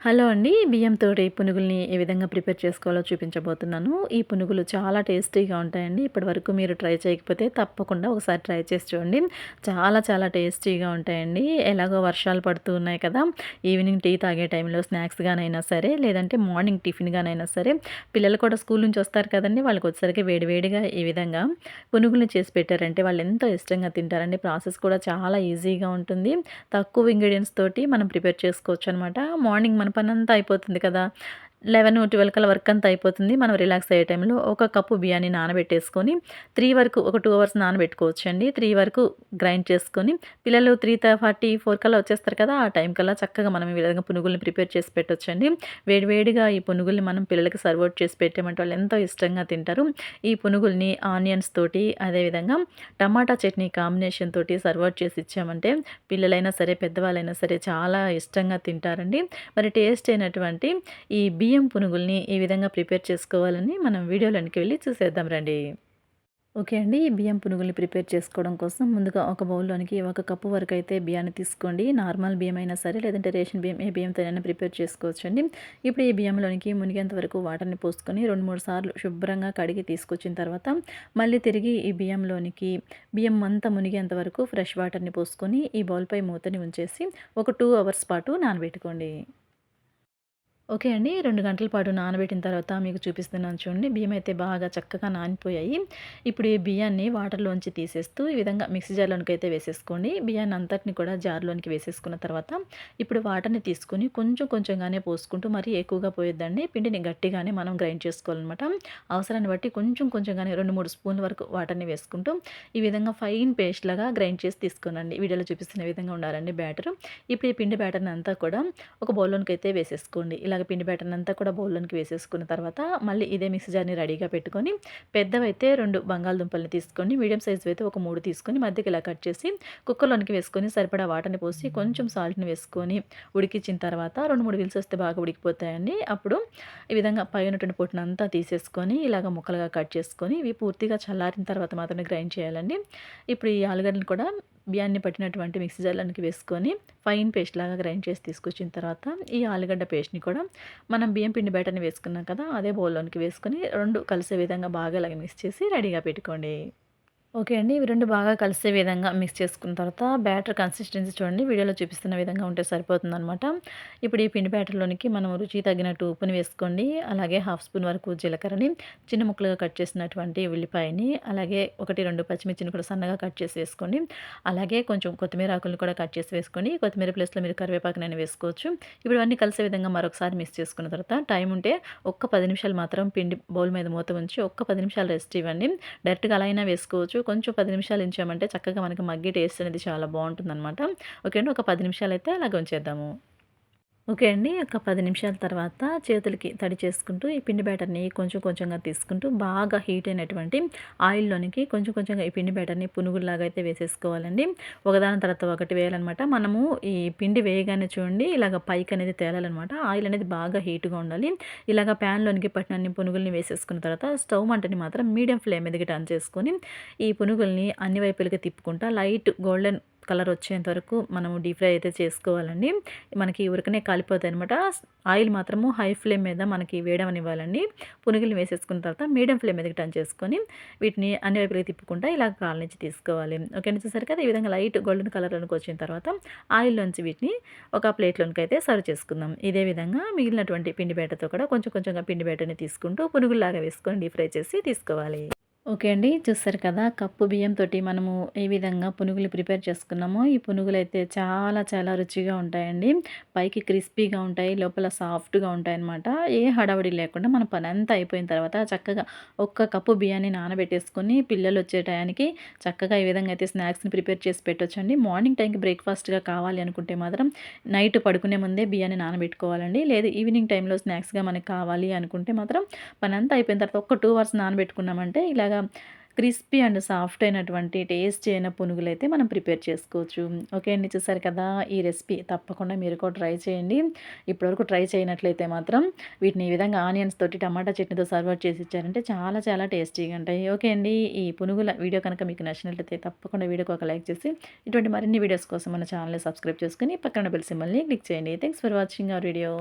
Hello అండి. బియ్యంతో పునుగుల్ని ఏ విధంగా ప్రిపేర్ చేసుకోవాలో చూపించబోతున్నాను. ఈ పునుగులు చాలా టేస్టీగా ఉంటాయండి. ఇప్పటి వరకు మీరు ట్రై చేయకపోతే తప్పకుండా ఒకసారి ట్రై చేసి చూడండి. చాలా చాలా టేస్టీగా ఉంటాయండి. ఎలాగో వర్షాలు పడుతూ ఉన్నాయి కదా. ఈవినింగ్ టీ తాగే టైంలో స్నాక్స్గానైనా సరే లేదంటే మార్నింగ్ టిఫిన్గానైనా సరే పిల్లలు కూడా స్కూల్ నుంచి వస్తారు కదండి. వాళ్ళకి వచ్చేసరికి వేడివేడిగా ఈ విధంగా పునుగుల్ని చేసి పెట్టారంటే వాళ్ళు ఎంతో ఇష్టంగా తింటారండి. ప్రాసెస్ కూడా చాలా ఈజీగా ఉంటుంది. తక్కువ ఇంగ్రీడియంట్స్ తోటి మనం ప్రిపేర్ చేసుకోవచ్చు అనమాట మార్నింగ్ మనం మన పని అంతా అయిపోతుంది కదా. లెవెన్ ట్వెల్వ్ కల్లా వర్క్ అంతా అయిపోతుంది. మనం రిలాక్స్ అయ్యే టైంలో ఒక కప్పు బియ్యాన్ని నానబెట్టేసుకొని త్రీ వరకు ఒక టూ అవర్స్ నానబెట్టుకోవచ్చు అండి త్రీ వరకు గ్రైండ్ చేసుకొని పిల్లలు త్రీ ఫార్టీ ఫోర్ కల్లా వచ్చేస్తారు కదా ఆ టైం కల్లా చక్కగా మనం ఈ విధంగా పునుగుల్ని ప్రిపేర్ చేసి పెట్టొచ్చండి. వేడివేడిగా ఈ పునుగుల్ని మనం పిల్లలకి సర్వ్ అవుట్ చేసి పెట్టామంటే వాళ్ళు ఎంతో ఇష్టంగా తింటారు. ఈ పునుగుల్ని ఆనియన్స్ తోటి అదేవిధంగా టమాటా చట్నీ కాంబినేషన్ తోటి సర్వ్ అవుట్ చేసి ఇచ్చామంటే పిల్లలైనా సరే పెద్దవాళ్ళైనా సరే చాలా ఇష్టంగా తింటారండి. మరి టేస్ట్ అయినటువంటి ఈ బి బియ్యం పునుగుల్ని ఈ విధంగా ప్రిపేర్ చేసుకోవాలని మనం వీడియోలోనికి వెళ్ళి చూసేద్దాం రండి. ఓకే అండి ఈ బియ్యం పునుగుల్ని ప్రిపేర్ చేసుకోవడం కోసం ముందుగా ఒక బౌల్లోనికి ఒక కప్పు వరకు అయితే బియ్యాన్ని తీసుకోండి. నార్మల్ బియ్యం అయినా సరే లేదంటే రేషన్ బియ్యం ఏ బియ్యంతోనైనా ప్రిపేర్ చేసుకోవచ్చు అండి. ఇప్పుడు ఈ బియ్యంలోనికి మునిగేంత వరకు వాటర్ని పోసుకొని రెండు మూడు సార్లు శుభ్రంగా కడిగి తీసుకొచ్చిన తర్వాత మళ్ళీ తిరిగి ఈ బియ్యంలోనికి బియ్యం అంతా మునిగేంత వరకు ఫ్రెష్ వాటర్ని పోసుకొని ఈ బౌల్పై మూతని ఉంచేసి ఒక టూ అవర్స్ పాటు నానబెట్టుకోండి. ఓకే అండి. రెండు గంటల పాటు నానబెట్టిన తర్వాత మీకు చూపిస్తున్నాను చూడండి. బియ్యం అయితే బాగా చక్కగా నానిపోయాయి. ఇప్పుడు ఈ బియ్యాన్ని వాటర్లోంచి తీసేస్తూ ఈ విధంగా మిక్సీ జార్లోనికి అయితే వేసేసుకోండి. బియ్యాన్ని అంతటిని కూడా జార్లోనికి వేసేసుకున్న తర్వాత ఇప్పుడు వాటర్ని తీసుకొని కొంచెం కొంచెంగానే పోసుకుంటూ మరీ ఎక్కువగా పోయొద్దండి. పిండిని గట్టిగానే మనం గ్రైండ్ చేసుకోవాలన్నమాట. అవసరాన్ని బట్టి కొంచెం కొంచెంగానే రెండు మూడు స్పూన్ల వరకు వాటర్ని వేసుకుంటూ ఈ విధంగా ఫైన్ పేస్ట్ లాగా గ్రైండ్ చేసి తీసుకోనండి. వీడియోలో చూపిస్తున్న విధంగా ఉండాలండి బ్యాటర్. ఇప్పుడు ఈ పిండి బ్యాటర్ని అంతా కూడా ఒక బౌల్లోనికి అయితే వేసేసుకోండి. ఇలా ఇలాగ పిండి బ్యాటర్ అంతా కూడా బౌల్లోనికి వేసేసుకున్న తర్వాత మళ్ళీ ఇదే మిక్స్ జార్ని రెడీగా పెట్టుకొని పెద్దవైతే రెండు బంగాళదుంపల్ని తీసుకొని మీడియం సైజు అయితే ఒక మూడు తీసుకొని మధ్యకి ఇలా కట్ చేసి కుక్కర్లోనికి వేసుకొని సరిపడా వాటర్ని పోసి కొంచెం సాల్ట్ని వేసుకొని ఉడికించిన తర్వాత రెండు మూడు విల్స్ వస్తే బాగా ఉడికిపోతాయండి. అప్పుడు ఈ విధంగా పై ఉన్నటువంటి పొట్టును అంతా తీసేసుకొని ఇలాగ ముక్కలుగా కట్ చేసుకొని ఇవి పూర్తిగా చల్లారిన తర్వాత మాత్రమే గ్రైండ్ చేయాలండి. ఇప్పుడు ఈ ఆలుగడ్డలు కూడా బియ్యాన్ని పట్టినటువంటి మిక్సీ జార్లోనికి వేసుకొని ఫైన్ పేస్ట్ లాగా గ్రైండ్ చేసి తీసుకొచ్చిన తర్వాత ఈ ఆలుగడ్డ పేస్ట్ని కూడా మనం బియ్యం పిండి బయటని వేసుకున్నాం కదా అదే బౌల్లోనికి వేసుకొని రెండు కలిసే విధంగా బాగా అలాగే మిక్స్ చేసి రెడీగా పెట్టుకోండి. ఓకే అండి. ఇవి రెండు బాగా కలిసే విధంగా మిక్స్ చేసుకున్న తర్వాత బ్యాటర్ కన్సిస్టెన్సీ చూడండి. వీడియోలో చూపిస్తున్న విధంగా ఉంటే సరిపోతుందనమాట ఇప్పుడు ఈ పిండి బ్యాటర్లోనికి మనం రుచి తగినట్టు ఉప్పుని వేసుకోండి. అలాగే హాఫ్ స్పూన్ వరకు జీలకర్రని చిన్న ముక్కలుగా కట్ చేసినటువంటి ఉల్లిపాయని అలాగే ఒకటి రెండు పచ్చిమిర్చిని కూడా సన్నగా కట్ చేసి వేసుకోండి. అలాగే కొంచెం కొత్తిమీర ఆకులను కూడా కట్ చేసి వేసుకోండి. కొత్తిమీర ప్లేస్లో మీరు కరివేపాకునైనా వేసుకోవచ్చు. ఇప్పుడు అన్నీ కలిసే విధంగా మరొకసారి మిక్స్ చేసుకున్న తర్వాత టైం ఉంటే ఒక్క పది నిమిషాలు మాత్రం పిండి బౌల్ మీద మూత ఉంచి ఒక్క పది నిమిషాలు రెస్ట్ ఇవ్వండి. డైరెక్ట్గా అలా అయినా వేసుకోవచ్చు. కొంచెం పది నిమిషాలు ఉంచామంటే చక్కగా మనకి మగ్గి టేస్ట్ అనేది చాలా బాగుంటుంది అనమాట ఓకే అండి ఒక పది నిమిషాలు అయితే అలాగ ఉంచేద్దాము. ఓకే అండి. ఒక పది నిమిషాల తర్వాత చేతులకి తడి చేసుకుంటూ ఈ పిండి బ్యాటర్ని కొంచెం కొంచెంగా తీసుకుంటూ బాగా హీట్ అయినటువంటి ఆయిల్లోనికి కొంచెం కొంచెంగా ఈ పిండి బ్యాటర్ని పునుగుల్లాగా అయితే వేసేసుకోవాలండి. ఒకదాని తర్వాత ఒకటి వేయాలన్నమాట. మనము ఈ పిండి వేయగానే చూడండి ఇలాగ పైకి అనేది తేలాలన్నమాట. ఆయిల్ అనేది బాగా హీట్గా ఉండాలి. ఇలాగ ప్యాన్లోనికి పట్టినన్ని పునుగుల్ని వేసేసుకున్న తర్వాత స్టవ్ మంటని మాత్రం మీడియం ఫ్లేమ్ మీదకి టర్న్ చేసుకొని ఈ పునుగుల్ని అన్ని వైపులకి తిప్పుకుంటా లైట్ గోల్డెన్ కలర్ వచ్చేంత వరకు మనము డీప్ ఫ్రై అయితే చేసుకోవాలండి. మనకి ఉరికనే కాలిపోతాయి అనమాట ఆయిల్ మాత్రము హై ఫ్లేమ్ మీద మనకి వేయడం ఇవ్వాలండి పునుగులు వేసేసుకున్న తర్వాత మీడియం ఫ్లేమ్ మీదకి టర్న్ చేసుకొని వీటిని అన్ని వైపులకి తిప్పుకుంటా ఇలా కాల నుంచి తీసుకోవాలి. ఓకే చూసారు కదా? ఈ విధంగా లైట్ గోల్డెన్ కలర్లోకి వచ్చిన తర్వాత ఆయిల్లోంచి వీటిని ఒక ప్లేట్లోనికి అయితే సర్వ్ చేసుకుందాం. ఇదే విధంగా మిగిలినటువంటి పిండి బేటతో కూడా కొంచెం కొంచెంగా పిండి బేటని తీసుకుంటూ పునుగులాగా వేసుకొని డీప్ ఫ్రై చేసి తీసుకోవాలి. ఓకే అండి. చూస్తారు కదా కప్పు బియ్యంతో మనము ఏ విధంగా పునుగులు ప్రిపేర్ చేసుకున్నామో ఈ పునుగులు అయితే చాలా చాలా రుచిగా ఉంటాయండి. పైకి క్రిస్పీగా ఉంటాయి లోపల సాఫ్ట్గా ఉంటాయి అన్నమాట ఏ హడావడి లేకుండా మన పని అంతా అయిపోయిన తర్వాత చక్కగా ఒక్క కప్పు బియ్యాన్ని నానబెట్టేసుకొని పిల్లలు వచ్చే టయానికి చక్కగా ఈ విధంగా అయితే స్నాక్స్ని ప్రిపేర్ చేసి పెట్టొచ్చండి. మార్నింగ్ టైంకి బ్రేక్ఫాస్ట్గా కావాలి అనుకుంటే మాత్రం నైట్ పడుకునే ముందే బియ్యాన్ని నానబెట్టుకోవాలండి. లేదు ఈవినింగ్ టైంలో స్నాక్స్గా మనకి కావాలి అనుకుంటే మాత్రం పని అంతా అయిపోయిన తర్వాత ఒక్క టూ అవర్స్ నానబెట్టుకున్నామంటే ఇలాగా క్రిస్పీ అండ్ సాఫ్ట్ అయినటువంటి టేస్ట్ అయిన పునుగులు అయితే మనం ప్రిపేర్ చేసుకోవచ్చు. ఓకే అండి చూసారు కదా ఈ రెసిపీ. తప్పకుండా మీరు కూడా ట్రై చేయండి. ఇప్పటివరకు ట్రై చేయనట్లయితే మాత్రం వీటిని ఈ విధంగా ఆనియన్స్ తోటి టమాటా చట్నీతో సర్వ్ చేసి ఇచ్చారంటే చాలా చాలా టేస్టీగా ఉంటాయి. ఓకే అండి ఈ పునుగుల వీడియో కనుక మీకు నచ్చినట్లయితే తప్పకుండా వీడియోకి ఒక లైక్ చేసి ఇటువంటి మరిన్ని వీడియోస్ కోసం మన ఛానల్ని సబ్స్క్రైబ్ చేసుకుని పక్కన బెల్ సిమ్మల్ని క్లిక్ చేయండి. Thanks for watching our video